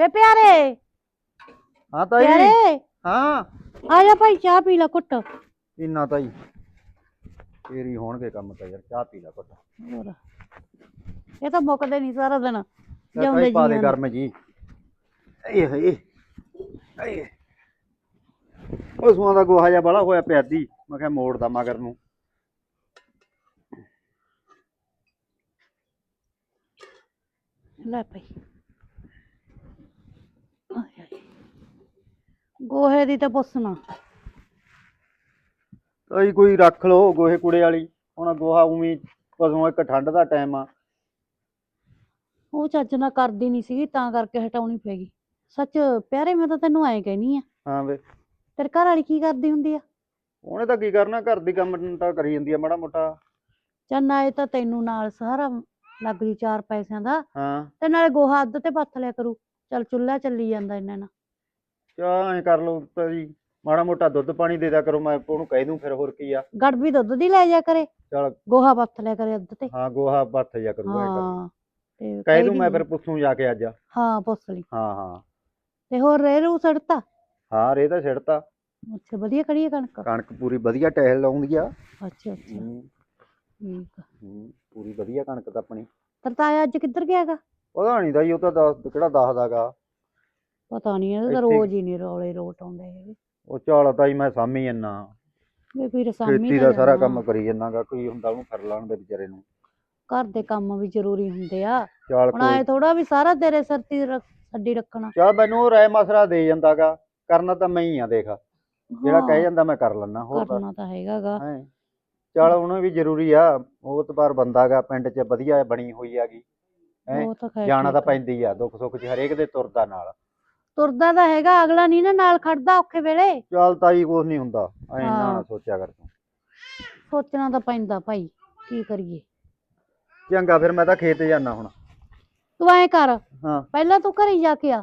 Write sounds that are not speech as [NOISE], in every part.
ਵੇ ਪਿਆਰੇ। ਹਾਂ ਤਾਈ। ਪਿਆਰੇ। ਹਾਂ। ਆ ਜਾ ਭਾਈ ਚਾਹ ਪੀ ਲੈ ਘੁੱਟ। ਇੰਨਾ ਤਾਈ। ਤੇਰੀ ਹੋਣਗੇ ਕੰਮ ਤਾਂ ਯਾਰ ਚਾਹ ਪੀ ਲੈ ਘੁੱਟ। ਹੋਰ। ਇਹ ਤਾਂ ਮੁੱਕਦੇ ਨਹੀਂ ਸਾਰਾ ਦਿਨ ਜਿਉਂਦੇ ਤਾਈ ਪਾ ਦੇ। ਗਰਮ ਜੀ। ਏ ਹਏ ਏ ਉਹ ਸੂਆਂ ਦਾ ਗੋਹਾ ਜਿਹਾ ਬੜਾ ਹੋਇਆ ਪਿਆ ਦੀ ਮੈਂ ਕਿਹਾ ਮੋੜਦਾ ਮਗਰ ਨੂੰ। ਲੈ ਭਾਈ ਆਏ ਹਾਏ। ਗੋਹੇ ਦੀ ਤਾਂ ਪੁੱਛਣਾ ਤਾਈ ਕੋਈ ਰੱਖ ਲੋ ਗੋਹੇ ਕੁੜੇ ਵਾਲੀ। ਹੁਣ ਗੋਹਾ ਉਵੇਂ ਪਸੋਂ ਇੱਕ ਠੰਡ ਦਾ ਟਾਈਮ ਆ। ਉਹ ਚੱਜ ਨਾਲ ਕਰਦੀ ਨਹੀਂ ਸੀਗੀ ਤਾਂ ਕਰਕੇ ਹਟਾਉਣੀ ਪੈ ਗਈ ਸੱਚ ਪਿਆਰੇ ਮੈਂ ਤਾਂ ਤੈਨੂੰ ਐਂ ਕਹਿਨੀ ਆ। ਹਾਂ ਵੇ। ਤੇਰੇ ਘਰ ਵਾਲੀ ਕੀ ਕਰਦੀ ਹੁੰਦੀ ਆ? ਉਹਨੇ ਤਾਂ ਕੀ ਕਰਨਾ ਘਰ ਦੀ ਕੰਮ ਤਾਂ ਕਰੀ ਜਾਂਦੀ ਆ ਮਾੜਾ ਮੋਟਾ। ਚੱਲ ਨਾਲੇ ਤਾਂ ਤੈਨੂੰ ਨਾਲ ਸਹਾਰਾ ਲੱਗ ਜੂ ਚਾਰ ਪੈਸਿਆਂ ਦਾ। ਹਾਂ। ਤੇ ਨਾਲੇ ਗੋਹਾ ਅੱਧ ਤੇ ਪੱਥ ਲਿਆ ਕਰੂ। ਚੱਲ ਚੁੱਲ੍ਹਾ ਚੱਲੀ ਜਾਂਦਾ ਇਹਨਾਂ ਨਾਲ। ਚਾਹ ਐ ਕਰ ਲੋ ਤਾਈ ਮਾੜਾ ਮੋਟਾ ਦੁੱਧ ਪਾਣੀ ਦੇ ਦਿਆ ਕਰੋ ਮੈਂ ਉਹਨੂੰ ਕਹਿ ਦੂੰ ਫਿਰ ਹੋਰ ਕੀ ਆ। ਗੜਬੀ ਦੁੱਧ ਦੀ ਲੈ ਜਾ ਕਰੇ। ਚੱਲ। ਗੋਹਾ ਪੱਥ ਲਿਆ ਕਰੇ ਅੱਧ ਤੇ। ਹਾਂ ਗੋਹਾ ਬੱਥ ਜਾ ਕਰੂਗਾ ਇਹ ਹਾਂ ਤੇ ਕਹਿ ਦੂੰ ਮੈਂ ਫਿਰ ਪੁੱਛੂ ਜਾ ਕੇ ਅੱਜ। ਹਾਂ ਪੁੱਛ ਲਈ। ਹਾਂ ਹਾਂ। ਤੇ ਹੋਰ ਰੇ ਰੂ ਸੜਤਾ? ਹਾਂ ਰੇ ਤਾਂ ਛਿੜਤਾ ਅੱਛਾ ਵਧੀਆ ਹੈ ਕਣਕ? ਕਣਕ ਪੂਰੀ ਵਧੀਆ ਟਹਿਲ ਲਾਉਂਦੀ ਆ। ਅੱਛਾ ਅੱਛਾ। ਹੂੰ, ਠੀਕ ਆ। ਹੂੰ, ਪੂਰੀ ਵਧੀਆ ਕਣਕ ਤਾਂ ਆਪਣੀ। ਤਰਤਾਇਆ ਅੱਜ ਕਿੱਧਰ ਗਿਆਗਾ ਪਤਾ ਨਹੀਂ ਦਾ ਉਹ ਤਾਂ ਦੱਸ ਕਿਹੜਾ ਦੱਸਦਾਗਾ ਪਤਾ ਨਹੀਂ ਇਹਦਾ ਤਾਂ ਇੱਥੇ- ਰੋਜ਼ ਹੀ ਨਹੀਂ ਰੌਲੇ ਰੋਟ ਆਉਂਦੇ ਹੈਗੇ। ਉਹ ਝਾਲਾ ਤਾਂ ਹੀ ਮੈਂ ਸਾਮੀ ਜੰਨਾ ਵੀ ਕੋਈ ਰਸਾਮੀ ਖੇਤੀ ਦਾ ਸਾਰਾ ਕੰਮ ਕਰੀ ਜੰਨਾਗਾ ਕੋਈ ਹੁੰਦਾ ਉਹਨੂੰ ਕਰ ਲਾਣ ਦੇ ਵਿਚਾਰੇ ਨੂੰ। ਘਰ ਦੇ ਕੰਮ ਵੀ ਜ਼ਰੂਰੀ ਹੁੰਦੇ ਆ। ਹੁਣ ਆਏ ਕੋਈ ਥੋੜਾ ਵੀ ਸਾਰਾ ਤੇਰੇ ਸਿਰ ਤੇ ਰੱਖ- ਛੱਡੀ ਰੱਖਣਾ। ਚਾਹ ਮੈਨੂੰ ਉਹ ਰਾਏ ਮਸਰਾ ਦੇ ਜਾਂਦਾਗਾ ਕਰਨਾ ਤਾਂ ਮੈਂ ਹੀ ਆ ਦੇਖ। ਜਿਹੜਾ ਕਹਿ ਜਾਂਦਾ ਮੈਂ ਕਰ ਲੈਣਾ ਹੋਰ ਤਾਂ ਕਰਨਾ ਤਾਂ ਹੈਗਾਗਾ। ਹੈ ਚੱਲ ਉਹਨੂੰ ਵੀ ਜ਼ਰੂਰੀ ਆ ਉਹ ਤਾਂ ਪਰ ਬੰਦਾਗਾ ਪਿੰਡ 'ਚ ਵਧੀਆ ਬਣੀ ਹੋਈ ਹੈਗੀ। ਹੈਂ, ਉਹ ਤਾਂ ਖੈਰ ਜਾਣਾ ਤਾਂ ਆ। ਪੈਂਦੀ ਆ ਦੁੱਖ ਸੁੱਖ 'ਚ ਹਰੇਕ ਦੇ ਤੁਰਦਾ ਨਾਲ। ਤੁਰਦਾ ਤਾਂ ਹੈਗਾ ਅਗਲਾ ਨਹੀਂ ਨਾ ਨਾਲ ਖੜਦਾ ਔਖੇ ਵੇਲੇ। ਚੱਲ ਤਾਈ ਕੁਛ ਨਹੀਂ ਹੁੰਦਾ ਐ ਨਾ ਨਾ ਹਾਂ। ਸੋਚਿਆ ਕਰ ਤੂੰ। ਸੋਚਣਾ ਤਾਂ ਪੈਂਦਾ ਭਾਈ ਕੀ ਕਰੀਏ। ਚੰਗਾ ਫਿਰ ਮੈਂ ਤਾਂ ਖੇਤ ਜਾਣਾ ਹੁਣ। ਤੂੰ ਐਂ ਕਰ ਹਾਂ। ਪਹਿਲਾਂ ਤੂੰ ਘਰੇ ਜਾ ਕੇ ਆ।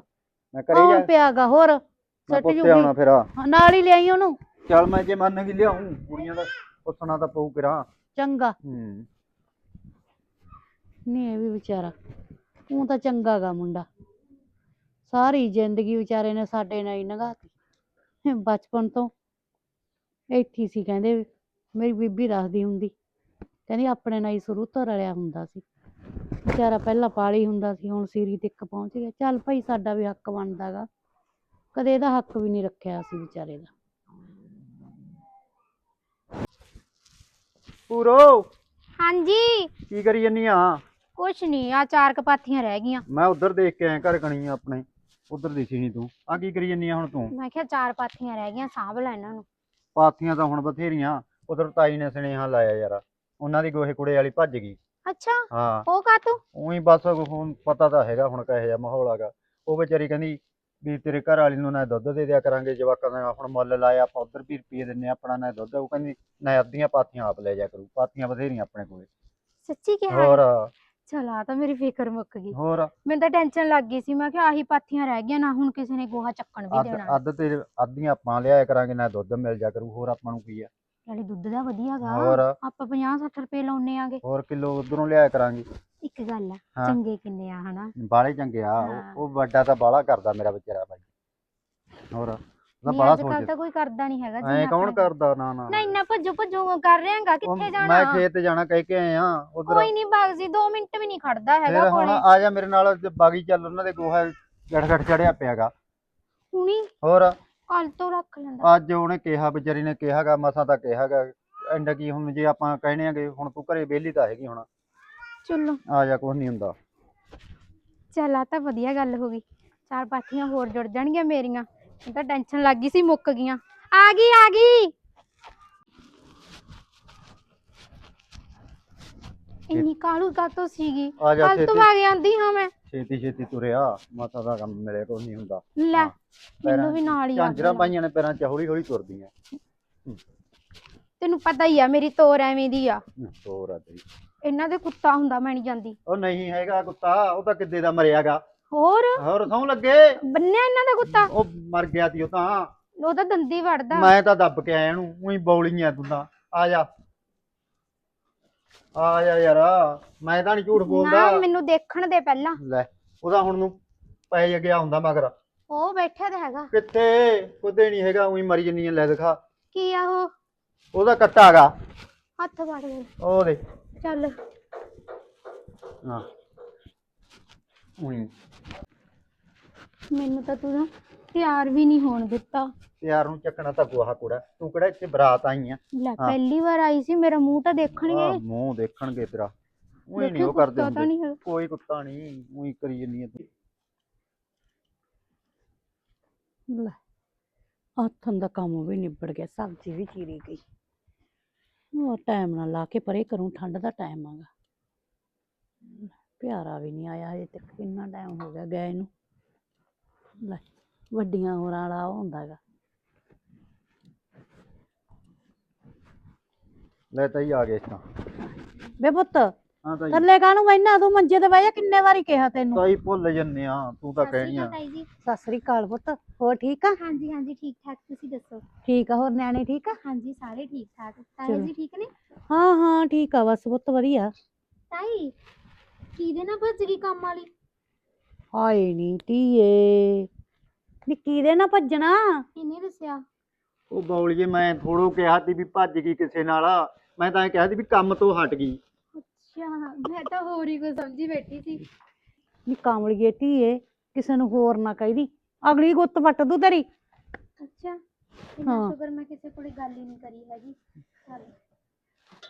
ਮੈਂ ਘਰੇ ਕੌਣ ਜਾ ਪਿਆਗਾ ਹੋਰ? ਮੈਂ ਸੱਟ ਪੁੱਤੇ ਜੂਗੀ। ਫਿਰ ਆ। ਨਾਲ ਹੀ ਲਿਆਈ ਉਹਨੂੰ। ਚੱਲ ਮੈਂ ਜੇ ਮੰਨ ਕੇ ਲਿਆਉਂ ਕੁੜੀਆਂ ਦਾ ਪੁੱਛਣਾ ਤਾਂ ਪਊ ਕਿਰਾ। ਚੰਗਾ। ਹੂੰ। ਨਹੀਂ ਇਹ ਵੀ ਵਿਚਾਰਾ ਉਹ ਤਾਂ ਚੰਗਾ ਗਾ ਮੁੰਡਾ। ਸਾਰੀ ਜ਼ਿੰਦਗੀ ਵਿਚਾਰੇ ਨੇ ਸਾਡੇ ਨਾਲ ਹੀ ਲੰਘਾਤੀ ਬਚਪਨ ਤੋਂ ਇੱਥੇ ਹੀ ਸੀ ਕਹਿੰਦੇ ਮੇਰੀ ਬੀਬੀ ਦੱਸਦੀ ਹੁੰਦੀ ਕਹਿੰਦੀ ਆਪਣੇ ਨਾਲ ਹੀ ਸ਼ੁਰੂ ਤੋਂ ਰਲਿਆ ਹੁੰਦਾ ਸੀ। ਵਿਚਾਰਾ ਪਹਿਲਾਂ ਪਾਲੀ ਹੁੰਦਾ ਸੀ ਹੁਣ ਸੀਰੀ ਤੱਕ ਪਹੁੰਚ ਗਿਆ। ਚੱਲ ਭਾਈ ਸਾਡਾ ਵੀ ਹੱਕ ਬਣਦਾ ਗਾ। ਕਦੇ ਇਹਦਾ ਹੱਕ ਵੀ ਨਹੀਂ ਰੱਖਿਆ ਸੀ ਵਿਚਾਰੇ ਦਾ। ਪੂਰੋ। ਹਾਂਜੀ। ਕੀ ਕਰੀ ਜੰਨੀ ਆ? ਕੁਛ ਨਹੀਂ ਆ ਚਾਰ ਕਪਾਥੀਆਂ ਰਹਿ ਗਈਆਂ। ਮੈਂ ਉਧਰ ਦੇਖ ਕੇ ਆਇਆ ਘਰ ਕਣੀ ਆਪਣੇ। ਉਧਰ ਦਿਸੀ ਨਹੀਂ ਤੂੰ। ਆ ਕੀ ਕਰੀ ਜੰਨੀ ਆ ਹੁਣ ਤੂੰ? ਮੈਂ ਕਿਹਾ ਚਾਰ ਪਾਥੀਆਂ ਰਹਿ ਗਈਆਂ ਸਾਂਭ ਲੈ ਇਹਨਾਂ ਨੂੰ। ਪਾਥੀਆਂ ਤਾਂ ਹੁਣ ਬਥੇਰੀਆਂ। ਉਧਰ ਤਾਈ ਨੇ ਸੁਨੇਹਾ ਲਾਇਆ ਯਾਰ। ਉਹਨਾਂ ਦੀ ਗੋਹੇ ਕੁੜੇ ਵਾਲੀ ਭੱਜ ਗਈ। ਅੱਛਾ ਹਾਂ। ਉਹ ਕਾ ਤੂੰ? ਉਹੀ ਬਸ ਹੁਣ ਪਤਾ ਤਾਂ ਹੈਗਾ ਹੁਣ ਕਿਹੋ ਜਿਹਾ ਮਾਹੌਲ ਹੈਗਾ। ਉਹ ਵਿਚਾਰੀ ਕਹਿੰਦੀ ਵੀ ਤੇਰੇ ਘਰ ਵਾਲੀ ਨੂੰ ਨਾ ਦੁੱਧ ਦੇ ਦਿਆ ਕਰਾਂਗੇ ਜਵਾਕਾਂ ਦਾ ਹੁਣ ਮੁੱਲ ਲਾਇਆ ਆਪਾਂ ਉਧਰ ਵੀ ਰੁਪਏ ਦਿੰਨੇ ਆ, ਆਪਣਾ ਨਾ ਦੁੱਧ। ਉਹ ਕਹਿੰਦੀ ਨਾ ਅੱਧੀਆਂ ਪਾਥੀਆਂ ਆਪ ਲੈ ਜਾ ਕਰੂ ਪਾਥੀਆਂ ਬਥੇਰੀਆਂ ਆਪਣੇ ਕੋਲੇ। ਸੱਚੀ ਕਿਹਾ? ਹੋਰ। ਚਲ ਆ ਤਾਂ ਮੇਰੀ ਫਿਕਰ ਮੁੱਕ ਗਈ। ਹੋਰ? ਮੈਨੂੰ ਤਾਂ ਟੈਨਸ਼ਨ ਲੱਗ ਗਈ ਸੀ ਮੈਂ ਕਿਹਾ ਆਹੀ ਪਾਥੀਆਂ ਰਹਿ ਗਈਆਂ ਨਾ ਹੁਣ ਕਿਸੇ ਨੇ ਗੋਹਾ ਚੱਕਣ ਵੀ ਅੱਧ ਦੇਣਾ। ਅੱਧ ਤੇ ਅੱਧੀਆਂ ਆਪਾਂ ਲਿਆਇਆ ਕਰਾਂਗੇ ਨਾ ਦੁੱਧ ਮਿਲ ਜਾ ਕਰੂ ਹੋਰ ਆਪਾਂ ਨੂੰ ਕੀ ਆ? ਨਾਲੇ ਦੁੱਧ ਦਾ ਵਧੀਆ ਗਾ। ਹੋਰ? ਆਪਾਂ 50 60 ਰੁਪਏ ਲਾਉਨੇ ਆਗੇ। ਹੋਰ ਕਿਲੋ ਉਧਰੋਂ ਲਿਆਇਆ ਕਰਾਂਗੇ। ਇੱਕ ਗੱਲ ਆ ਹਾਂ। ਚੰਗੇ ਕਿੰਨੇ ਆ ਹਨਾ? ਬਾਲੇ ਚੰਗੇ ਆ ਉਹ- ਹਾਂ। ਉਹ ਵੱਡਾ ਤਾਂ ਬਾਲਾ ਕਰਦਾ ਮੇਰਾ ਵਿਚਾਰਾ ਬਾਈ। ਹੋਰ? ਅੱਜ ਕੱਲ ਸੋਚ ਤਾਂ ਕੋਈ ਕਰਦਾ ਨਹੀਂ ਹੈਗਾ ਐ ਕੌਣ ਆਪਣੇ- ਕਰਦਾ ਨਾ ਨਾ ਨਾ। ਇੰਨਾ ਭੱਜੋ ਭੱਜੋ ਕਰ ਰਿਹਾਗਾ ਉਹ ਕਿੱਥੇ ਮੈਂ ਜਾਣਾ? ਖੇਤ ਜਾਣਾ ਕਹਿ ਕੇ ਆਏ ਆ ਉਧਰ। ਕੋਈ ਨਹੀਂ ਬਾਗਜੀ 2 ਮਿੰਟ ਵੀ ਨਹੀਂ ਖੜਦਾ ਫਿਰ ਹੈਗਾ ਹੁਣ ਕੋਲੇ। ਆ ਜਾ ਮੇਰੇ ਨਾਲ ਤੇ ਬਾਗੀ ਚੱਲ ਉਹਨਾਂ ਦੇ ਗੋਹਾ ਗੜਗੜ ਚੜਿਆ ਪਿਆਗਾ। ਹੁਣੀ? ਹੋਰ? ਕੱਲ ਤੋਂ ਰੱਖ ਲੈਂਦਾ। ਅੱਜ ਉਹਨੇ ਕਿਹਾ ਵਿਚਾਰੀ ਨੇ ਕਿਹਾਗਾ ਮਸਾਂ ਤਾਂ ਕਿਹਾਗਾ ਐਂਡ ਕੀ ਹੁਣ ਜੇ ਆਪਾਂ ਕਹਿਣੇ ਆਗੇ ਹੁਣ ਤੂੰ ਘਰੇ ਵਿਹਲੀ ਤਾਂ ਹੈਗੀ ਹੁਣ। ਚਲੋ। ਆ ਜਾ ਕੁਛ ਨਹੀਂ ਹੁੰਦਾ। ਚੱਲ ਆ ਤਾਂ ਵਧੀਆ ਗੱਲ ਹੋ ਗਈ। ਚਾਰ ਪਾਥੀਆਂ ਹੋਰ ਜੁੜ ਜਾਣਗੀਆਂ ਮੇਰੀਆਂ। ਮੈਨੂੰ ਤਾਂ ਟੈਨਸ਼ਨ ਲੱਗ ਗਈ ਸੀ ਮੁੱਕ ਗਈਆਂ। ਆ ਗਈ ਆ ਗਈ। ਇੰਨੀ ਕਾਲੂ ਕਾਤੋਂ ਸੀਗੀ? ਆ ਜਾ ਕੱਲ ਤੋਂ ਛੇਤੀ। ਆ ਕੇ ਆਂਦੀ ਹਾਂ ਮੈਂ। ਛੇਤੀ ਛੇਤੀ ਤੁਰਿਆ ਮਾਤਾ ਦਾ ਕੰਮ ਮਿਲੇ ਕੁਛ ਨਹੀਂ ਹੁੰਦਾ। ਲੈ ਹਾਂ, ਮੈਨੂੰ ਵੀ ਨਾਲ ਹੀ ਆ ਝਾਂਜਰਾਂ ਗਈਆਂ। ਪਾਈਆਂ ਨੇ ਪੈਰਾਂ 'ਚ ਹੌਲੀ ਹੌਲੀ ਤੁਰਦੀਆਂ। ਤੈਨੂੰ ਪਤਾ ਹੀ ਆ ਮੇਰੀ ਤੋਰ ਐਵੇਂ ਦੀ ਆ। ਹੋਰ ਆ ਤੇਰੀ। ਇਹਨਾਂ ਦੇ ਕੁੱਤਾ ਹੁੰਦਾ ਮੈਂ ਨਹੀਂ ਜਾਂਦੀ। ਉਹ ਨਹੀਂ ਹੈਗਾ ਕੁੱਤਾ ਉਹ ਤਾਂ ਕਿੱਦੇ ਦਾ ਮਰਿਆਗਾ। ਹੋਰ? ਹੋਰ ਸੌ ਲੱਗੇ? ਬੰਨਿਆ ਇਹਨਾਂ ਦਾ ਕੁੱਤਾ। ਉਹ ਮਰ ਗਿਆ ਸੀ ਉਹ ਤਾਂ। ਉਹ ਤਾਂ ਦੰਦੀ ਵੜਦਾ। ਮੈਂ ਤਾਂ ਦੱਬ ਕੇ ਆਇਆ ਇਹਨੂੰ। ਉਹੀ ਬੌਲੀਆਂ ਤੂੰ ਤਾਂ ਆ ਜਾ। ਆ ਜਾ ਯਾਰ। ਮੈਂ ਤਾਂ ਨਹੀਂ ਝੂਠ ਬੋਲਦਾ। ਨਾ ਮੈਨੂੰ ਦੇਖਣ ਦੇ ਪਹਿਲਾਂ। ਲੈ ਉਹਦਾ ਹੁਣ ਨੂੰ ਪੈ ਗਿਆ ਹੁੰਦਾ ਮਗਰ। ਉਹ ਬੈਠਾ ਤੇ ਹੈਗਾ। ਕਿੱਥੇ? ਕੁਦੇ ਨਹੀਂ ਹੈਗਾ। ਉਹੀ ਮਰੀ ਜੰਨੀ ਲੈ ਦਿਖਾ। ਕੀ ਆ ਉਹ? ਉਹਦਾ ਕੱਟਾ ਹੈਗਾ। ਹੱਥ ਵੜ ਗਏ ਉਹ ਦੇ ਚੱਲ। ਹਾਂ। ਉਹੀ। ਮੈਨੂੰ ਤਾਂ ਤੂੰ ਨਾ ਤਿਆਰ ਵੀ ਨਹੀਂ ਹੋਣ ਦਿੱਤਾ। ਯਾਰ ਨੂੰ ਚੱਕਣਾ ਤਾਂ ਗੋਹਾ ਕੂੜਾ। ਤੂੰ ਕਿਹੜਾ ਇੱਥੇ ਬਰਾਤ ਆਈ ਆ? ਲੈ। ਪਹਿਲੀ ਵਾਰ ਆਈ ਸੀ ਮੇਰਾ ਮੂੰਹ ਤਾਂ ਆਹ, ਦੇਖਣਗੇ ਮੂੰਹ ਦੇਖਣਗੇ ਤੇਰਾ। ਉਹੀ ਨਹੀਂ ਦੇਖਿਓ ਉਹ ਕਰਦੇ ਕੁੱਤਾ ਤਾਂ ਹੁੰਦੇ। ਨਹੀਂ ਹੈਗਾ। ਕੋਈ ਕੁੱਤਾ ਨਹੀਂ ਉਹੀ ਕਰੀ ਜੰਨੀ ਆ ਤੂੰ। ਲੈ ਹੱਥਾਂ ਦਾ ਕੰਮ ਵੀ ਨਿਬੜ ਗਿਆ ਸਬਜ਼ੀ ਵੀ ਚੀਰੀ ਗਈ। ਉਹ ਟਾਈਮ ਨਾਲ ਲਾ ਕੇ ਪਰੇ ਕਰੂੰ ਠੰਡ ਦਾ ਟਾਈਮ ਆਗਾ ਪਿਆਰਾ ਵੀ ਨਹੀਂ ਆਇਆ ਹਜੇ ਤੱਕ ਕਿੰਨਾ ਟਾਈਮ ਹੋ ਗਿਆ ਗਏ ਨੂੰ। ਲੈ ਵੱਡੀਆਂ ਹੋਰਾਂ ਵਾਲਾ ਉਹ ਹੁੰਦਾ ਗਾ। ਲੈ ਤਾਈ ਆ ਗਏ ਤਾਂ ਬੇ ਪੁੱਤ ਹਾਂ ਤਾਈ। ਥੱਲੇ ਕਾਹਨੂੰ ਬੈਠਾ ਤੂੰ ਮੰਜੇ ਤੇ ਬਹਿ ਜਾ ਕਿੰਨੇ ਵਾਰੀ ਕਿਹਾ ਤੈਨੂੰ। ਤਾਈ ਭੁੱਲ ਜੰਨੇ ਆ ਤੂੰ ਤਾਂ ਕਹਿਣੀ ਆ। ਤਾਈ ਜੀ। ਸਤਿ ਸ੍ਰੀ ਅਕਾਲ ਪੁੱਤ ਹੋਰ ਠੀਕ ਆ? ਹਾਂਜੀ ਹਾਂਜੀ ਠੀਕ ਠਾਕ ਤੁਸੀਂ ਦੱਸੋ? ਠੀਕ ਆ ਹੋਰ ਨਿਆਣੇ ਠੀਕ ਆ? ਹਾਂਜੀ ਸਾਰੇ ਠੀਕ ਠਾਕ। ਤਾਈ ਚਲੋ। ਜੀ ਠੀਕ ਨੇ? ਹਾਂ ਹਾਂ ਠੀਕ ਆ ਬਸ ਪੁੱਤ ਵਧੀਆ। ਤਾਈ ਕਿਹਦੇ ਨਾਲ ਭੱਜ ਗਈ ਕੰਮ ਵਾਲੀ? ਹਾਏ ਨੀ ਧੀਏ। ਨਿੱਕੀ ਦੇ ਨਾ ਭੱਜਣਾ? ਕਿਹਨੇ ਦੱਸਿਆ? ਉਹ ਬੌਲੀਏ ਮੈਂ ਥੋੜੋ ਕਿਹਾ ਸੀ ਵੀ ਭੱਜ ਗਈ ਕਿਸੇ ਨਾਲ। ਮੈਂ ਤਾਂ ਇਹ ਕਿਹਾ ਸੀ ਵੀ ਕੰਮ ਤੋਂ ਹਟ ਗਈ। ਅੱਛਾ ਮੈਂ ਤਾਂ ਹੋਰ ਹੀ ਕੁਝ ਸਮਝੀ ਬੈਠੀ ਸੀ। ਨੀ ਕਾਮਲੀਏ ਧੀਏ ਕਿਸੇ ਨੂੰ ਹੋਰ ਨਾ ਕਹਿਦੀ ਅਗਲੀ ਗੁੱਤ ਵੱਟ ਦੂ ਤੇਰੀ। ਅੱਛਾ ਇੰਨਾ ਹਾਂ। ਸ਼ੁਕਰ ਮੈਂ ਕਿਸੇ ਕੋਲੇ ਗੱਲ ਹੀ ਨਹੀਂ ਕਰੀ ਹੈਗੀ। ਚੱਲ।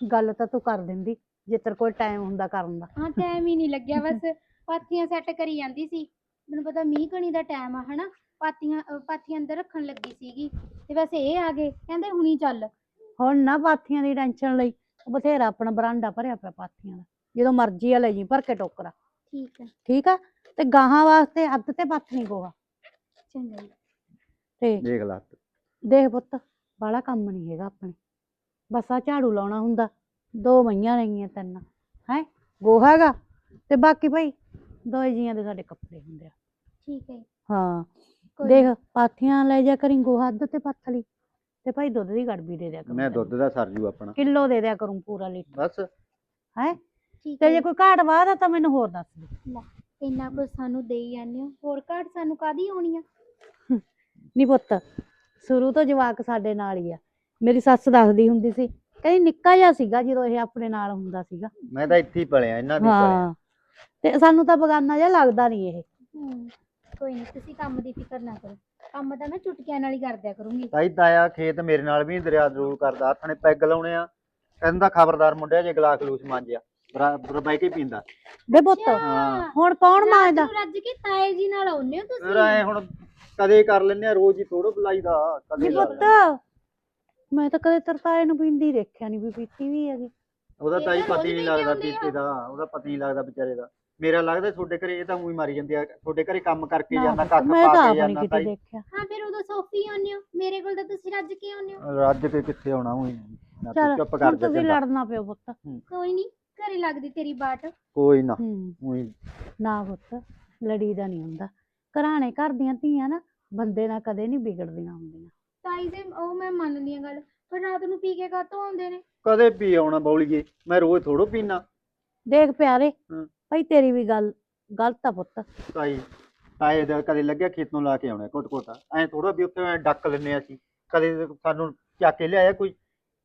ਗੱਲ ਤਾਂ ਤੂੰ ਕਰ ਦਿੰਦੀ। ਜੇ ਤੇਰੇ ਕੋਲ ਟਾਈਮ ਹੁੰਦਾ ਕਰਨ ਦਾ। ਹਾਂ ਟਾਈਮ ਹੀ ਨਹੀਂ ਲੱਗਿਆ ਬਸ ਪਾਥੀਆਂ ਸੈੱਟ ਕਰੀ ਜਾਂਦੀ ਸੀ। ਮੈਨੂੰ ਪਤਾ ਮੀਂਹ ਕਣੀ ਦਾ ਟਾਈਮ ਆ ਹਨਾ? ਪਾਥੀਆਂ ਅਹ ਪਾਥੀਆਂ ਅੰਦਰ ਰੱਖਣ ਲੱਗੀ ਸੀਗੀ। ਤੇ ਬਸ ਇਹ ਆ ਗਏ ਕਹਿੰਦੇ ਹੁਣੀ ਚੱਲ। ਹੁਣ ਨਾ ਪਾਥੀਆਂ ਦੀ ਟੈਨਸ਼ਨ ਲਈ ਉਹ ਬਥੇਰਾ ਆਪਣਾ ਬਰਾਂਡਾ ਭਰਿਆ ਪਿਆ ਪਾਥੀਆਂ ਦਾ। ਜਦੋਂ ਮਰਜ਼ੀ ਆ ਲੈ ਜੀ ਭਰ ਕੇ ਟੋਕਰਾ। ਠੀਕ ਹੈ ਠੀਕ ਆ? ਤੇ ਗਾਹਾਂ ਵਾਸਤੇ ਅੱਧ ਤੇ ਪਾਥੀ ਗੋਹਾ। ਚੰਗਾ ਜੀ। ਤੇ ਦੇਖ ਲਾ ਦੇਖ ਪੁੱਤ ਬਾਹਲਾ ਕੰਮ ਨਹੀਂ ਹੈਗਾ ਆਪਣੇ। ਬਸ ਆ ਝਾੜੂ ਲਾਉਣਾ ਹੁੰਦਾ। ਦੋ ਮਈਆਂ ਨੇਗੀਆਂ ਤਿੰਨ ਹੈ? ਗੋਹਾ ਹੈਗਾ ਤੇ ਬਾਕੀ ਭਾਈ ਦੋਏ ਜੀਆਂ ਦੇ ਸਾਡੇ ਕੱਪੜੇ ਹੁੰਦੇ ਆ। ਠੀਕ ਹੈ ਹਾਂ ਕੋਈ ਦੇਖ ਪਾਥੀਆਂ ਲੈ ਜਾ ਕਰੀ ਗੋਹਾ ਅੱਧ ਤੇ ਪੱਥਲੀ ਤੇ ਭਾਈ ਦੁੱਧ ਦੀ ਗੜਬੀ ਦੇ ਦਿਆ ਕਰੂੰ ਮੈਂ ਦੁੱਧ ਦਾ ਸਰਜੂ ਆਪਣਾ। ਕਿਲੋ ਦੇ ਦਿਆ ਕਰੂੰ ਪੂਰਾ ਲੀਟਰ। ਬਸ। ਹੈ? ਠੀਕ ਤੇ ਹੈ ਜੇ ਕੋਈ ਘਾਟ ਵਾਧ ਆ ਤਾਂ ਮੈਨੂੰ ਹੋਰ ਦੱਸ ਦੇ। ਲੈ, ਇੰਨਾ ਕੁਝ ਸਾਨੂੰ ਦੇਈ ਜਾਂਦੇ ਹੋ। ਹੋਰ ਘਾਟ ਸਾਨੂੰ ਕਾਦੀ ਹੋਣੀ ਆ? ਨੀ ਪੁੱਤ ਸ਼ੁਰੂ ਤੋਂ ਜਵਾਕ ਸਾਡੇ ਨਾਲ ਹੀ ਆ। ਮੇਰੀ ਸੱਸ ਦੱਸਦੀ ਹੁੰਦੀ ਸੀ ਕਹਿੰਦੀ ਨਿੱਕਾ ਜਿਹਾ ਸੀਗਾ ਜਦੋਂ ਇਹ ਆਪਣੇ ਨਾਲ ਹੁੰਦਾ ਸੀਗਾ। ਮੈਂ ਤਾਂ ਇੱਥੇ ਹੀ ਪਲਿਆ ਇਹਨਾਂ ਦੇ ਪਲਿਆ। ਹਾਂ ਤੇ ਸਾਨੂੰ ਤਾਂ ਬਗਾਨਾ ਜਿਹਾ ਲੱਗਦਾ ਨਹੀਂ ਇਹ। ਹੂੰ ਕੋਈ ਨਹੀਂ ਤੁਸੀਂ ਕੰਮ ਦੀ ਫਿਕਰ ਨਾ ਕਰੋ। ਕੰਮ ਤਾਂ ਮੈਂ ਚੁਟਕੀਆਂ ਨਾਲ ਹੀ ਕਰ ਦਿਆ ਕਰੂੰਗੀ। ਤਾਈ ਤਾਇਆ ਖੇਤ ਮੇਰੇ ਨਾਲ ਵੀ ਦਰਿਆ ਜ਼ਰੂਰ ਕਰਦਾ ਹੱਥ ਨੇ ਪੈਗ ਲਾਉਣੇ ਆ। ਕਹਿੰਦਾ ਖਬਰਦਾਰ ਮੁੰਡਿਆ ਜੇ ਗਲਾਸ ਗਲੂਸ ਮਾਂਜਿਆ ਬਰਾਬਰ ਬੈ ਕੇ ਪੀਂਦਾ। ਬੇ ਪੁੱਤ ਹਾਂ ਹੁਣ ਕੌਣ ਮੰਗਦਾ ਨੂੰ ਰੱਜ ਕੇ ਤਾਏ ਜੀ ਨਾਲ ਆਉਂਦੇ ਹੋ ਫਿਰ ਤੁਸੀਂ ਐ ਹੁਣ ਕਦੇ ਕਰ ਲੈਨੇ ਆ ਰੋਜ਼ ਹੀ ਥੋੜੋ ਬੁਲਾਈਦਾ ਕਦੇ ਨੀ ਲਾ ਪੁੱਤ। ਲੈਂਦੇ। ਮੈਂ ਤਾਂ ਕਦੇ ਤਰਤਾਏ ਨੂੰ ਪੀਂਦੀ ਦੇਖਿਆ ਨਹੀਂ ਵੀ ਪੀਤੀ ਵੀ ਹੈਗੀ। ਉਹਦਾ ਤਾਂ ਪਤਾ ਹੀ ਨਹੀਂ ਲੈ ਕੇ ਲੱਗਦਾ। ਪੀਤੇ ਦਾ ਉਹਦਾ ਪਤਾ ਹੀ ਨਹੀਂ ਲੱਗਦਾ ਵਿਚਾਰੇ ਦਾ। ਮੇਰਾ ਲੱਗਦਾ ਤੁਹਾਡੇ ਘਰੇ ਇਹ ਤਾਂ ਉਹੀ ਮਾਰੀ ਜਾਂਦੀ ਆ ਤੁਹਾਡੇ ਘਰੇ ਕੰਮ ਕਰਕੇ ਨਾ ਜਾਂਦਾ ਪੁੱਤ, ਕੱਖ ਮੈਂ ਤਾਂ ਪਾ ਆਪ ਕੇ ਨਹੀਂ ਜਾਂਦਾ ਕਿਤੇ ਤਾਈ ਦੇਖਿਆ। ਹਾਂ ਫਿਰ ਉਦੋਂ ਸੋਫੀ ਆਉਂਦੇ ਹੋ? ਮੇਰੇ ਕੋਲ ਤਾਂ ਤੁਸੀਂ ਰੱਜ ਕੇ ਆਉਂਦੇ ਹੋ। ਰੱਜ ਕੇ ਕਿੱਥੇ ਆਉਣਾ ਉਹੀ। ਨਾ ਤੂੰ ਚਲ ਚੁੱਪ ਕਰ ਹੁਣ ਜਾ ਤੁਸੀਂ ਚੰਗਾ। ਲੜਨਾ ਪਿਓ ਪੁੱਤ। ਕੋਈ ਨਹੀਂ ਘਰੇ ਲੱਗਦੀ ਤੇਰੀ ਬਾਟ। ਕੋਈ ਨਾ ਹੂੰ। ਉਹੀ। ਨਾ ਪੁੱਤ ਲੜੀ ਦਾ ਨਹੀਂ ਹੁੰਦਾ। ਘਰਾਣੇ ਘਰ ਦੀਆਂ ਧੀਆਂ ਨਾ ਬੰਦੇ ਨਾਲ ਕਦੇ ਨਹੀਂ ਵਿਗੜਦੀਆਂ ਹੁੰਦੀਆਂ। ਤਾਈ ਜੀ ਉਹ ਮੈਂ ਮੰਨਦੀ ਆ ਗੱਲ ਪਰ ਰਾਤ ਨੂੰ ਪੀ ਕੇ ਕਾਤੋਂ ਆਉਂਦੇ ਨੇ? ਕਦੇ ਪੀ ਆਉਣਾ ਬੌਲੀਏ ਮੈਂ ਰੋਜ਼ ਥੋੜੋ ਪੀਣਾ ਦੇਖ ਪਿਆਰੇ ਹਾਂ। ਭਾਈ ਤੇਰੀ ਵੀ ਗੱਲ ਗਲਤ ਆ ਪੁੱਤ। ਤਾਈ ਤਾਏ ਦਾ ਕਦੇ ਲੱਗਿਆ ਖੇਤੋਂ ਲਾ ਕੇ ਆਉਣਾ ਕੋਟ ਕੋਟਾ ਐ ਥੋੜਾ ਵੀ ਉੱਥੇ ਐਂ ਡੱਕ ਲੈਨੇ ਅਸੀਂ। ਕਦੇ ਸਾਨੂੰ ਚੱਕ ਕੇ ਲਿਆਇਆ ਕੋਈ?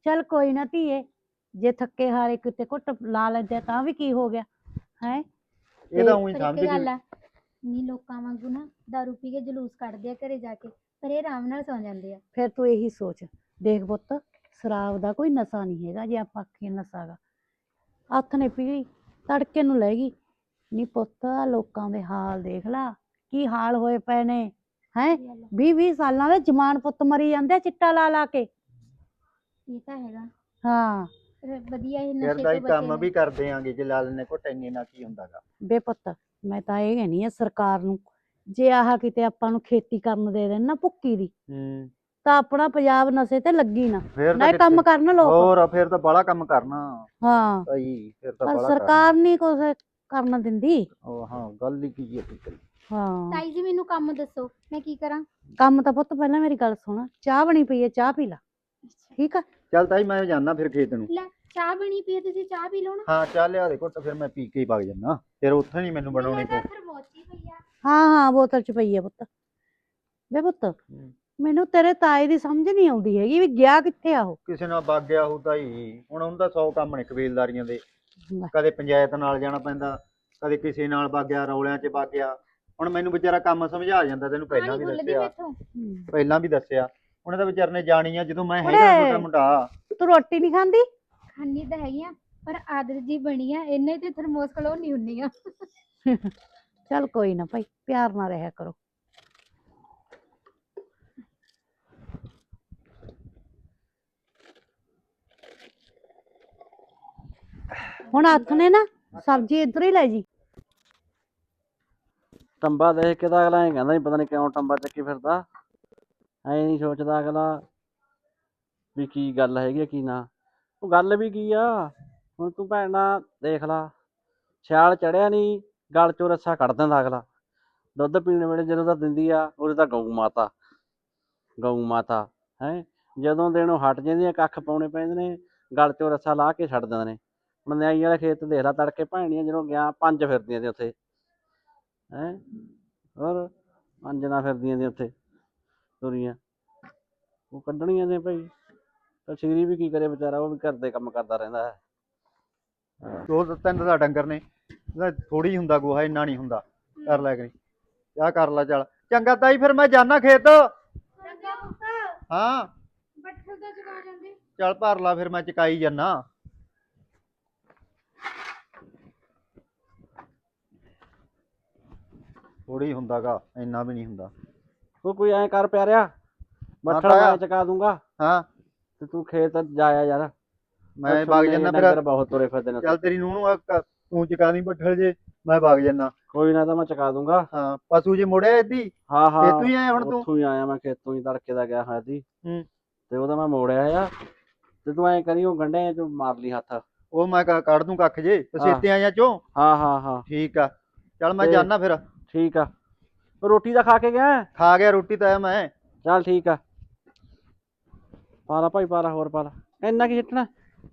ਚੱਲ ਕੋਈ ਨਾ ਧੀਏ ਜੇ ਥੱਕੇ ਹਾਰੇ ਕਿਤੇ ਘੁੱਟ ਲਾ ਲੈਂਦੇ ਆ ਤਾਂ ਵੀ ਕੀ ਹੋ ਗਿਆ ਹੈ? ਇਹ ਤਾਂ ਉਹੀ ਪਰ ਸਮਝ ਗੱਲ ਗਈ। ਆ ਨੀ ਲੋਕਾਂ ਵਾਂਗੂ ਨਾ ਦਾਰੂ ਪੀ ਕੇ ਜਲੂਸ ਕੱਢਦੇ ਆ ਘਰੇ ਜਾ ਕੇ। ਪਰ ਇਹ ਆਰਾਮ ਨਾਲ ਸੌ ਜਾਂਦੇ ਆ। ਫਿਰ ਤੂੰ ਇਹੀ ਸੋਚ ਦੇਖ ਪੁੱਤ ਸ਼ਰਾਬ ਦਾ ਕੋਈ ਨਸ਼ਾ ਨਹੀਂ ਹੈਗਾ ਜੇ ਆਪਾਂ ਆਖੀਏ ਨਸ਼ਾ ਗਾ। ਹੱਥ ਨੇ ਪੀ ਲਈ ਤੜਕੇ ਨੂੰ ਲੈ ਗਈ। ਨੀ ਪੁੱਤ ਆਹ ਲੋਕਾਂ ਦੇ ਹਾਲ ਦੇਖ ਲਾ ਕੀ ਹਾਲ ਹੋਏ ਪਏ ਨੇ ਹੈ? ਇਹ ਗੱਲ ਆ। 20 20 ਸਾਲਾਂ ਦੇ ਜਵਾਨ ਪੁੱਤ ਮਰੀ ਜਾਂਦੇ ਆ ਚਿੱਟਾ ਲਾ ਲਾ ਕੇ। ਇਹ ਤਾਂ ਹੈਗਾ। ਹਾਂ। ਪਰ ਵਧੀਆ ਇਹ ਫਿਰ ਨਸ਼ੇ ਦਾ ਤੋਂ ਹੀ ਬਚੇ ਕੰਮ ਨੇ। ਵੀ ਕਰਦੇ ਆਂਗੇ ਜੇ ਲਾ ਲੈਨੇ ਘੁੱਟ ਇੰਨੇ ਨਾਲ ਕੀ ਹੁੰਦਾਗਾ। ਬੇ ਪੁੱਤ ਮੈਂ ਤਾਂ ਇਹ ਕਹਿਨੀ ਆ ਸਰਕਾਰ ਨੂੰ ਜੇ ਆਹ ਕਿਤੇ ਆਪਾਂ ਨੂੰ ਖੇਤੀ ਕਰਨ ਦੇ ਦੇਣ ਨਾ ਭੁੱਕੀ ਦੀ ਹੂੰ। ਤਾਂ ਆਪਣਾ ਪੰਜਾਬ ਨਸ਼ੇ ਤੇ ਲੱਗੀ ਨਾ। ਫਿਰ ਨਾ ਤਾਂ ਇਹ ਕੰਮ ਕਿੱਥੇ- ਕਰਨ ਲੋਕ। ਹੋਰ ਫਿਰ ਤਾਂ ਬਾਹਲਾ ਕੰਮ ਕਰਨਾ। ਹਾਂ। ਤਾਈ ਫਿਰ ਤਾਂ ਪਰ ਬਾਹਲਾ ਸਰਕਾਰ ਨਹੀਂ ਕੁਝ ਕਰਨ ਦਿੰਦੀ। ਉਹ ਹਾਂ ਗੱਲ ਹੀ ਕੀ ਹੈ ਠੀਕ ਹਾਂ। ਤਾਈ ਜੀ ਮੈਨੂੰ ਕੰਮ ਦੱਸੋ ਮੈਂ ਕੀ ਕਰਾਂ? ਕੰਮ ਤਾਂ ਪੁੱਤ ਪਹਿਲਾਂ ਮੇਰੀ ਗੱਲ ਸੁਣ। ਚਾਹ ਬਣੀ ਪਈ ਹੈ ਚਾਹ ਪੀ ਲਾ। ਠੀਕ ਆ? ਚੱਲ ਤਾਈ ਮੈਂ ਜਾਣਾ ਫਿਰ ਖੇਤ ਨੂੰ। ਲੈ ਚਾਹ ਬਣੀ ਪਈ ਹੈ, ਤੁਸੀਂ ਚਾਹ ਪੀ ਲਓ ਨਾ। ਹਾਂ ਚੱਲ ਲਿਆ ਦੇ ਘੁੱਟ ਫਿਰ ਮੈਂ ਪੀ ਕੇ ਹੀ ਵਗ ਜਾਨਾ ਫਿਰ ਉੱਥੇ ਨਹੀਂ ਮੈਨੂੰ ਬਣਾਉਣੀ ਪਊ ਤਾਂ ਖਰਬੋਚੀ ਪਈ ਆ। ਹਾਂ ਹਾਂ ਬੋਤਲ ਚ ਪਈ ਆ ਪੁੱਤ। ਵੇ ਪੁੱਤ ਮੈਨੂੰ ਤੇਰੇ ਤਾਏ ਦੀ ਸਮਝ ਨਹੀਂ ਆਉਂਦੀ ਹੈਗੀ ਵੀ ਗਿਆ ਕਿੱਥੇ ਆ ਉਹ। ਕਿਸੇ ਨਾਲ ਵਗ ਗਿਆ ਹੋਊ ਤਾਂ ਹੀ। ਹੁਣ ਉਹਨੂੰ 100 ਕੰਮ ਨੇ ਕਬੀਲਦਾਰੀਆਂ ਦੇ। ਕਦੇ ਪੰਚਾਇਤ ਨਾਲ ਜਾਣਾ ਪੈਂਦਾ ਕਦੇ ਕਿਸੇ ਨਾਲ ਵਗ ਗਿਆ ਰੌਲਿਆਂ 'ਚ ਵਗ ਗਿਆ। ਹੁਣ ਮੈਨੂੰ ਵਿਚਾਰਾ ਕੰਮ ਸਮਝਾ ਜਾਂਦਾ ਤੈਨੂੰ ਪਹਿਲਾਂ ਵੀ ਦੱਸਿਆ। ਪਹਿਲਾਂ ਵੀ ਦੱਸਿਆ। ਉਹਨੇ ਤਾਂ ਵਿਚਾਰੇ ਨੇ ਜਾਣੀ ਆ ਜਦੋਂ ਮੈਂ ਹੈਗਾ। ਛੋਟਾ ਮੁੰਡਾ। ਤੂੰ ਰੋਟੀ ਨਹੀਂ ਖਾਂਦੀ? ਖਾਣੀ ਤਾਂ ਹੈਗੀ ਆ ਪਰ ਆਦਤ ਜੀ ਬਣੀ ਆ ਇੰਨੇ ਤੇ ਥਰਮੋਸ ਕੋਲੋਂ ਨਹੀਂ ਹੁੰਨੀ ਆ। [LAUGHS] ਚੱਲ ਕੋਈ ਨਾ ਭਾਈ ਪਿਆਰ ਨਾਲ ਰਹਿਆ ਕਰੋ। ਹੁਣ ਹੱਥ ਨੇ ਨਾ ਸਬਜ਼ੀ ਇੱਧਰ ਹੀ ਲੈ ਜੀ। ਟੰਬਾ ਦੇਖ ਕੇ ਤਾਂ ਅਗਲਾ ਇਹ ਕਹਿੰਦਾ ਵੀ ਪਤਾ ਨਹੀਂ ਕਿਉਂ ਟੰਬਾ ਚੱਕੀ ਫਿਰਦਾ। ਐ ਨਹੀਂ ਸੋਚਦਾ ਅਗਲਾ ਵੀ ਕੀ ਗੱਲ ਹੈਗੀ ਆ, ਕੀ ਨਾ। ਉਹ ਗੱਲ ਵੀ ਕੀ ਆ ਹੁਣ ਤੂੰ ਭੈਣਾ ਦੇਖ ਲਾ ਸਿਆਲ ਚੜਿਆ ਨਹੀਂ ਗਲ ਚੋਂ ਰੱਸਾ ਕੱਢ ਦਿੰਦਾ ਅਗਲਾ। ਦੁੱਧ ਪੀਣ ਵੇਲੇ ਜਦੋਂ ਤਾਂ ਦਿੰਦੀ ਆ ਉਹਦੇ ਤਾਂ ਗਊ ਮਾਤਾ ਗਊ ਮਾਤਾ, ਹੈ? ਜਦੋਂ ਦਿਨੋਂ ਹਟ ਜਾਂਦੀਆਂ ਕੱਖ ਪਾਉਣੇ ਪੈਂਦੇ ਨੇ, ਗਲ ਚੋਂ ਰੱਸਾ ਲਾ ਕੇ ਛੱਡ ਦਿੰਦੇ ਨੇ। ਹੁਣ ਵਾਲਾ ਖੇਤ ਦੇਖ ਤੜਕੇ ਭੈਣੀਆਂ ਜਦੋਂ ਗਿਆ, ਪੰਜ ਫਿਰਦੀਆਂ ਤੇ ਉੱਥੇ, ਹੈਂ? ਹੋਰ ਅੰਜਨਾ ਫਿਰਦੀਆਂ ਨੇ ਉੱਥੇ, ਤੁਰੀਆਂ। ਉਹ ਕੱਢਣੀਆਂ ਨੇ ਭਾਈ। ਤਾਂ ਸ਼ੀਰੀ ਵੀ ਕੀ ਕਰੇ ਵਿਚਾਰਾ, ਉਹ ਵੀ ਘਰ ਦੇ ਕੰਮ ਕਰਦਾ ਰਹਿੰਦਾ ਹੈ। ਦੋ ਤਿੰਨ ਦਾ ਡੰਗਰ ਨੇ। ਥੋੜੀ ਹੁੰਦਾ ਗੋਹਾ ਇੰਨਾ ਨਹੀਂ ਹੁੰਦਾ ਕਰ ਲੈ ਕਰੀ। ਆ ਕਰ ਲੈ ਚੱਲ। ਚੰਗਾ ਤਾਈ ਫਿਰ ਮੈਂ ਜਾਣਾ ਖੇਤ। ਚੰਗਾ ਪੁੱਤ। ਹਾਂ। ਬੱਠਲ ਤਾਂ ਚੁਕਾ ਜਾਂਦੇ। ਚੱਲ ਭਰ ਲਾ ਫਿਰ ਮੈਂ ਚਕਾਈ ਜਾਨਾ। ਥੋੜੀ ਹੁੰਦਾਗਾ ਇੰਨਾ ਵੀ ਨਹੀਂ ਹੁੰਦਾ। ਉਹ ਕੋਈ ਐਂ ਕਰ ਪਿਆਰਿਆ ਬੱਠਲ। ਮੈਂ ਚਕਾ ਦੂੰਗਾ। ਹਾਂ। ਤੇ ਤੂੰ ਖੇਤ ਜਾਇਆ ਯਾਰ। ਮੈਂ ਜਾਨਾ ਡੰਗਰ ਫਿਰ। ਬਹੁਤ ਤੁਰੇ ਫਿਰਦੇ ਨੇ। ਚੱਲ ਤੇਰੀ ਨੂੰਹ ਨੂੰ ਆ ਕ- ਤੂੰ ਚਕਾ ਦੀ ਬੱਠਲ ਜੇ ਮੈਂ ਵਗ ਜਾਨਾ। ਕੋਈ ਨਾ ਤਾਂ ਮੈਂ ਚਕਾ ਦੂੰਗਾ। ਹਾਂ ਪਸ਼ੂ ਜੇ ਮੁੜਿਆ ਇੱਦੀ ਹਾਂ ਹਾਂ। ਤੇ ਤੂੰ ਹੀ ਆਇਆ ਹੁਣ ਤੂੰ? ਉੱਥੋਂ ਹੀ ਆਇਆ ਮੈਂ ਖੇਤੋਂ ਹੀ ਤੜਕੇ ਦਾ ਗਿਆ ਹੋਇਆ ਸੀ। ਹੂੰ। ਤੇ ਉਹਦਾ ਮੈਂ ਮੋੜਿਆ ਆ। ਤੇ ਤੂੰ ਐਂ ਕਰੀ ਉਹ ਗੰਢੇ ਚ ਮਾਰ ਲਈ ਹੱਥ। ਉਹ ਮੈਂ ਕ- ਕੱਢ ਦੂੰ ਕੱਖ ਜੇ ਪਸੇਤੇ ਆਇਆ ਚੋਂ? ਹਾਂ ਹਾਂ ਹਾਂ। ਠੀਕ ਆ। ਚੱਲ ਮੈਂ ਜਾਨਾ ਫਿਰ। ਠੀਕ ਆ। ਰੋਟੀ ਦਾ ਖਾ ਕੇ ਗਿਆ? ਖਾ ਗਿਆ ਰੋਟੀ ਤਾਂ ਮੈਂ। ਚੱਲ ਠੀਕ ਆ। ਪਾ ਲਾ ਭਾਈ ਪਾ ਲਾ ਹੋਰ ਪਾ ਲਾ ਇੰਨਾ ਕੀ ਸਿੱਟਣਾ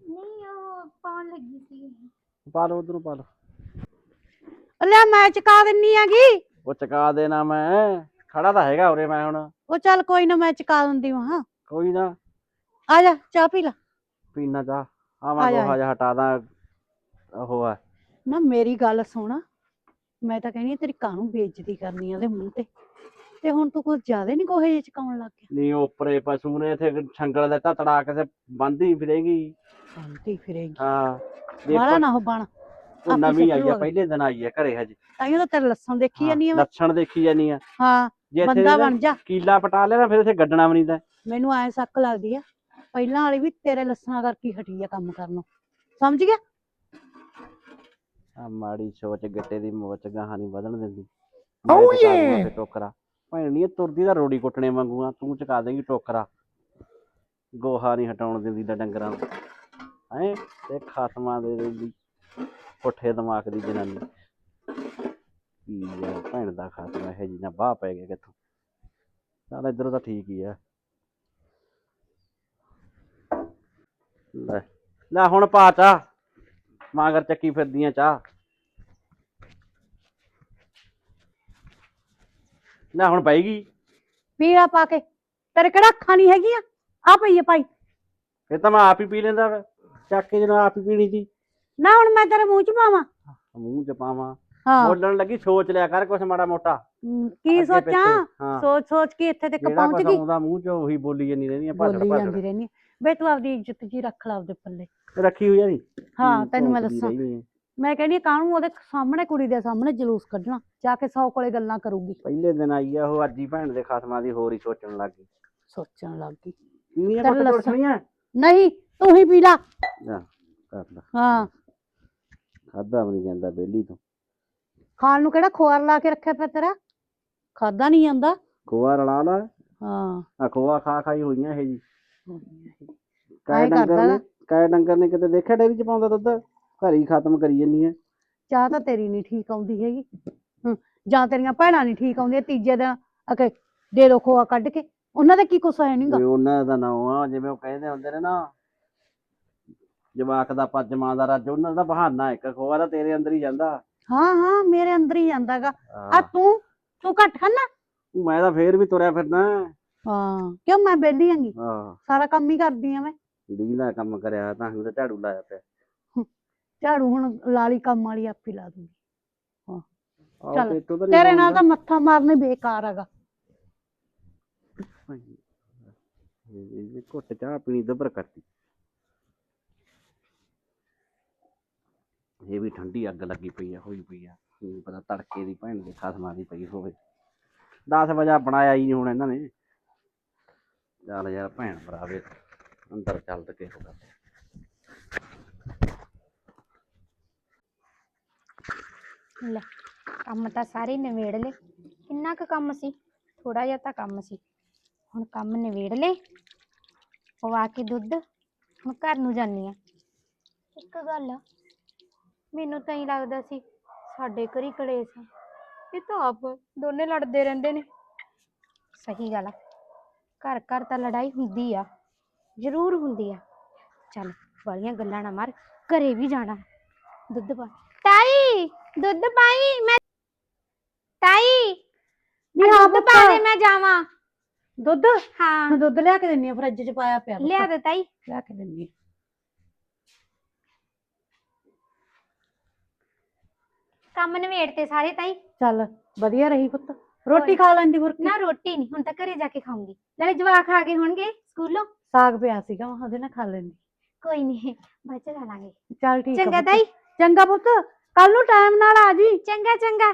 ਨਹੀਂ ਉਹ ਪਾਉਣ ਲੱਗੀ ਸੀ ਪਾ ਲਓ ਉਧਰੋਂ ਪਾ ਲਓ। ਲੈ ਮੈਂ ਚਕਾ ਦਿੰਨੀ ਆਗੀ ਉਹ ਚਕਾ ਦੇਣਾ ਮੈਂ ਖੜਾ ਤਾਂ ਹੈਗਾ ਉਰੇ ਮੈਂ ਹੁਣ। ਉਹ ਚੱਲ ਕੋਈ ਨਾ ਮੈਂ ਚਕਾ ਦਿੰਦੀ ਹਾਂ। ਕੋਈ ਨਾ। ਆ ਜਾ ਚਾਹ ਪੀ ਲੈ। ਪੀਣਾ ਚਾਹ ਆ ਆਵਾਂ ਜਾ, ਗੋਹਾ ਜਿਹਾ ਹਟਾ ਦਾਂ ਉਹ ਆ ਨਾ ਮੇਰੀ ਗੱਲ ਸੁਣ ਮੈਂ ਤਾਂ ਕਹਿੰਦੀ ਹਾਂ ਤੇਰੀ ਕਾਹਨੂੰ ਬੇਇੱਜ਼ਤੀ ਕਰਨੀ ਆ ਉਹਦੇ ਮੂੰਹ ਤੇ। ਤੇ ਹੁਣ ਤੂੰ ਕੁਝ ਜ਼ਿਆਦਾ ਨਹੀਂ ਕੋਹੇ ਜਿਹੇ ਚਕਾਉਣ ਲੱਗ ਗਿਆ। ਨਹੀਂ ਉੱਪਰੇ ਪਸ਼ੂ ਨੇ ਇੱਥੇ ਛੰਗਲ ਦੇ ਤੜਾ ਕੇ ਤੇ ਬੰਦੀ ਫਿਰੇਗੀ। ਬੰਦੀ ਫਿਰੇਗੀ। ਹਾਂ ਦੇਖੋ ਨਾ ਹੋ ਬਣ। ਉਹ ਨਵੀਂ ਆਈ ਆ। ਪਹਿਲੇ ਦਿਨ ਆਈ ਆ ਘਰੇ ਹਜੇ। ਤਾਈਓ ਤਾਂ ਤੇਰੇ ਲੱਸਣ ਦੇਖੀ ਜਾਨੀ ਆ ਲੱਛਣ ਦੇਖੀ ਜਾਨੀ ਆ। ਹਾਂ ਬੰਦਾ ਬਣ ਜਾ। ਕੀਲਾ ਪਟਾ ਲਿਆ ਨਾ ਫਿਰ ਇੱਥੇ ਗੱਡਣਾ ਵੀ ਨਹੀਂ ਤਾਂ ਮੈਨੂੰ ਐ ਸੱਕ ਲੱਗਦੀ ਆ ਪਹਿਲਾਂ ਵਾਲੀ ਵੀ ਤੇਰੇ ਲੱਸਣਾ ਕਰਕੇ ਹਟੀ ਆ ਕੰਮ ਕਰਨੋਂ ਸਮਝ ਗਿਆ? ਆ ਮਾੜੀ ਸੋਚ ਗੱਟੇ ਦੀ ਮੋਚ ਗਾਹਾਂ ਨਹੀਂ ਵਧਣ ਦਿੰਦੀ। ਤੇ ਟੋਕਰਾ। ਭੈਣ ਭੈਣੀ ਤੁਰਦੀ ਦਾ ਰੋੜੀ ਕੁੱਟਣੇ ਵਾਂਗੂ ਤੂੰ ਚੁਕਾ ਦੇਂਗੀ ਟੋਕਰਾ। ਗੋਹਾ ਨਹੀਂ ਹਟਾਉਣ ਦਿੰਦੀ ਦਾ ਡੰਗਰਾਂ ਨੂੰ। ਹੈਂ, ਤੇ ਖਾਤਮਾ ਦੇ ਦਿੰਦੀ ਪੁੱਠੇ ਦਿਮਾਗ ਦੀ ਜਨਾਨੀ। ਕੀ ਆ, ਭੈਣ ਦਾ ਖਾਤਮਾ, ਇਹ ਜੀ ਨਾ ਬਾਹ ਪੈ ਗਿਆ ਕਿੱਥੋਂ? ਚੱਲ ਇੱਧਰੋਂ ਤਾਂ ਠੀਕ ਹੀ ਆ। ਲੈ ਲੈ ਹੁਣ ਪਾ ਚਾਹ। ਮਾਗਰ ਚੱਕੀ ਫਿਰਦੀਆਂ ਚਾਹ। ਲੈ ਹੁਣ ਪਏਗੀ ਪੀੜਾ ਪਾ ਕੇ। ਤੇਰੇ ਕਿਹੜਾ ਅੱਖਾਂ ਨਹੀਂ ਹੈਗੀਆਂ? ਆ ਪਈ ਆ ਭਾਈ। ਫਿਰ ਤਾਂ ਮੈਂ ਆਪ ਹੀ ਪੀ ਲੈਂਦਾ ਵਾ। ਚੱਕ ਕੇ ਜਦੋਂ ਆਪ ਹੀ ਪੀਣੀ ਸੀ। ਨਾ ਹੁਣ ਮੈਂ ਤੇਰੇ ਮੂੰਹ ਚ ਪਾਵਾਂ। ਮੂੰਹ ਚ ਪਾਵਾਂ। ਹਾਂ। ਬੋਲਣ ਲੱਗੀ ਸੋਚ ਲਿਆ ਕਰ ਕੁਛ ਮਾੜਾ ਮੋਟਾ। ਹਮ, ਕੀ ਅੱਗੇ ਸੋਚਾਂ? ਪਿੱਛੇ। ਹਾਂ। ਸੋਚ ਸੋਚ ਕੇ ਇੱਥੇ ਤੱਕ ਜਿਹੜਾ ਪਹੁੰਚ ਕੁਛ ਗਈ। ਆਉਂਦਾ ਮੂੰਹ ਚ ਉਹੀ ਬੋਲੀ ਜਾਂਦੀ ਰਹਿੰਦੀ ਆ ਭਾਜੜ ਬੋਲੀ ਜਾਂਦੀ ਆ। ਬੇ ਤੂੰ ਆਪਦੀ ਇੱਜ਼ਤ ਜੀ ਰੱਖ ਲਾ ਆਪਦੇ ਪੱਲੇ। ਰੱਖੀ ਹੋਈ ਆ ਨੀ? ਹਾਂ ਤੈਨੂੰ ਮੈਂ ਭੌਂਕਦੀ ਦੱਸਾਂ। ਰਹਿੰਦੀ ਆ। ਮੈਂ ਕਹਿੰਦੀ ਹਾਂ, ਕਾਹਨੂੰ ਉਹਦੇ ਸਾਹਮਣੇ ਕੁੜੀ ਦੇ ਸਾਹਮਣੇ ਜਲੂਸ ਕੱਢਣਾ ਜਾ ਕੇ ਸੌ ਕੋਲੇ ਗੱਲਾਂ ਕਰੂਗੀ। ਪਹਿਲੇ ਦਿਨ ਆਈ ਆ ਉਹ ਅੱਜ ਹੀ ਭੈਣ ਦੇ ਖਾਤਮਾ ਦੀ ਹੋਰ ਹੀ ਸੋਚਣ ਲੱਗ ਗਈ। ਸੋਚਣ ਲੱਗ ਗਈ। ਪੀਣੀਆਂ ਤੇਰੇ ਕੁੱਟ ਲੱਛਣ- ਟੁੱਟਣੀਆਂ ਨਹੀਂ ਤੂੰ ਹੀ ਪੀ ਲਾ। ਜਾ ਕਰ ਲੈ। ਹਾਂ। ਖਾਦਾ ਵੀ ਨਹੀਂ ਜਾਂਦਾ ਬੇਲੀ ਤੋਂ। ਖਾਣ ਨੂੰ ਕਿਹੜਾ ਖੁਆਰ ਲਾ ਕੇ ਰੱਖਿਆ ਪਿਆ ਤੇਰਾ? ਖਾਦਾ ਨਹੀਂ ਜਾਂਦਾ? ਖੋਆ ਰਲਾ ਲਾ। ਹਾਂ। ਆ ਖੋਆ ਖਾ ਖਾਈ ਹੋਈਆਂ ਇਹ ਜੀ। ਐਂ ਕਾਇ ਡੰਗਰ ਨੇ ਕਾਇ ਡੰਗਰ ਨੇ ਕਿਤੇ ਦੇਖਿਆ ਡੇਰੀ ਚ ਪਾਉਂਦਾ ਦੁੱਧ? ਘਰ ਹੀ ਖਤਮ ਕਰੀ ਜੰਨੀ ਆ ਚਾਹ ਤਾਂ ਤੇਰੀ ਨਹੀਂ ਠੀਕ ਆਉਂਦੀ ਹੈਗੀ। ਹਮ, ਜਾਂ ਤੇਰੀਆਂ ਭੈਣਾਂ ਨਹੀਂ ਠੀਕ ਆਉਂਦੀਆਂ ਤੀਜੇ ਦਿਨ ਅਕੇ ਦੇ ਦੋ ਖੋਆ ਕੱਢ ਕੇ ਉਹਨਾਂ ਦਾ ਕੀ ਕੁਛ ਹੈ ਨਹੀਂਗਾ ਵੀ ਉਹਨਾਂ ਦਾ ਨਾਮ ਆ ਜਿਵੇਂ ਉਹ ਕਹਿੰਦੇ ਹੁੰਦੇ ਨੇ ਨਾ ਜਵਾਕ ਦਾ ਪੱਜਮਾਂ ਦਾ ਰੱਜ ਉਹਨਾਂ ਦਾ ਬਹਾਨਾ ਇੱਕ ਖੋਆ ਦਾ ਤੇਰੇ ਅੰਦਰ ਹੀ ਜਾਂਦਾ। ਹਾਂ ਹਾਂ ਮੇਰੇ ਅੰਦਰ ਹੀ ਜਾਂਦਾਗਾ ਆ ਤੂੰ ਤੂੰ ਘੱਟ ਖਾਨਾ ਮੈਂ ਤਾਂ ਫੇਰ ਵੀ ਤੁਰਿਆ ਫਿਰਦਾ। ਹਾਂ ਕਿਉਂ ਮੈਂ ਬੈਲੀ ਆਂਗੀ ਹਾਂ। ਸਾਰਾ ਕੰਮ ਹੀ ਕਰਦੀ ਆ ਮੈਂ। ਦਾ ਕੰਮ ਕਰਿਆ ਤਾਂ ਹੁਣ ਤਾਂ ਝਾੜੂ ਲਾਇਆ ਪਿਆ। ਝਾੜੂ ਹੁਣ ਲਾਲੀ ਕੰਮ ਵਾਲੀ ਆਪੀ ਲਾ ਦੂੰਗੀ। ਆਹੋ, ਚੱਲ, ਤੇ ਇੱਥੋਂ ਤਾਂ ਨੀ ਤੇਰੇ ਨਾਲ। ਤਾਂ ਮੱਥਾ ਮਾਰਨੇ ਬੇਕਾਰ ਹੈਗਾ। ਇਹ ਇਹ ਘੁੱਟ ਚਾਹ ਪੀਣੀ ਦੱਬਰ ਕਰਤੀ। ਇਹ ਵੀ ਠੰਡੀ ਅੱਗ ਲੱਗੀ ਪਈ ਆ ਹੋਈ ਪਈ ਆ। ਕੀ ਪਤਾ ਤੜਕੇ ਦੀ ਭੈਣ ਦੇ ਖਸਮਾਂ ਦੀ ਪਈ ਹੋਵੇ। 10 ਵਜੇ ਬਣਾਇਆ ਹੀ ਨਹੀਂ ਹੁਣ ਇਹਨਾਂ ਨੇ। ਚੱਲ ਯਾਰ ਭੈਣ ਭਰਾਵੇ ਅੰਦਰ ਚੱਲ ਤੇ ਕਿਹੋ ਗੱਲ ਲੈ, ਕੰਮ ਤਾਂ ਸਾਰੇ ਨਿਬੇੜ ਲਏ। ਕਿੰਨਾ ਕੁ ਕੰਮ ਸੀ? ਥੋੜਾ ਜਿਹਾ ਤਾਂ ਕੰਮ ਸੀ। ਹੁਣ ਕੰਮ ਨਿਬੇੜ ਲਏ, ਪਵਾ ਕੇ ਦੁੱਧ, ਹੁਣ ਘਰ ਨੂੰ ਜਾਨੀ ਆ ਇੱਕ ਗੱਲ, ਮੈਨੂੰ ਤਾਂ ਹੀ ਲੱਗਦਾ ਸੀ, ਸਾਡੇ ਘਰ ਹੀ ਕਲੇਸ਼ ਆ। ਇਹ ਤਾਂ ਆਪ ਦੋਨੇ ਲੜਦੇ ਰਹਿੰਦੇ ਨੇ। ਸਹੀ ਗੱਲ ਆ। ਘਰ ਘਰ ਤਾਂ ਲੜਾਈ ਹੁੰਦੀ ਆ, ਜ਼ਰੂਰ ਹੁੰਦੀ ਆ। ਚੱਲ, ਵਾਲੀਆਂ ਗੱਲਾਂ ਨਾ ਮਾਰ, ਘਰੇ ਵੀ ਜਾਣਾ। ਦੁੱਧ ਪਾ ਤਾਈ! ਦੁੱਧ ਪਾਈ ਮੈਂ ਤਾਈ ਆਹ ਹਾਂ ਦੁੱਧ ਪਾ ਦੇ ਮੈਂ ਜਾਵਾਂ। ਦੁੱਧ? ਹਾਂ। ਮੈਂ ਦੁੱਧ ਲਿਆ ਕੇ ਦਿੰਨੀ ਆ ਫਰਿੱਜ 'ਚ ਪਾਇਆ ਪਿਆ ਪੁੱਤ। ਲਿਆ ਦੇ ਤਾਈ। ਲਿਆ ਕੇ ਦਿੰਨੀ ਆ। ਕੰਮ ਨਵੇੜ ਤੇ ਸਾਰੇ ਤਾਈ। ਚੱਲ ਵਧੀਆ ਰਹੀ ਪੁੱਤ। ਰੋਟੀ ਖਾ ਲੈਂਦੀ ਹੋਰ ਕੀ ਨਾ ਰੋਟੀ ਨਹੀਂ ਹੁਣ ਤਾਂ ਘਰੇ ਜਾ ਕੇ ਖਾਊਂਗੀ। ਨਾਲੇ ਜਵਾਕ ਖਾ ਗਏ ਹੋਣਗੇ ਸਕੂਲੋਂ। ਸਾਗ ਪਿਆ ਸੀਗਾ ਮੈਂ ਉਹਦੇ ਨਾਲ ਖਾ ਲੈਂਦੀ। ਕੋਈ ਨਹੀਂ ਬਾਅਦ ਚ ਖਾ ਲਾਂਗੇ। ਚੱਲ ਠੀਕ ਆ ਚੰਗਾ ਪੁੱਤ। ਤਾਈ। ਚੰਗਾ ਪੁੱਤ। ਕੱਲ ਨੂੰ ਟਾਈਮ ਨਾਲ ਆ ਜੀ। ਚੰਗਾ ਚੰਗਾ।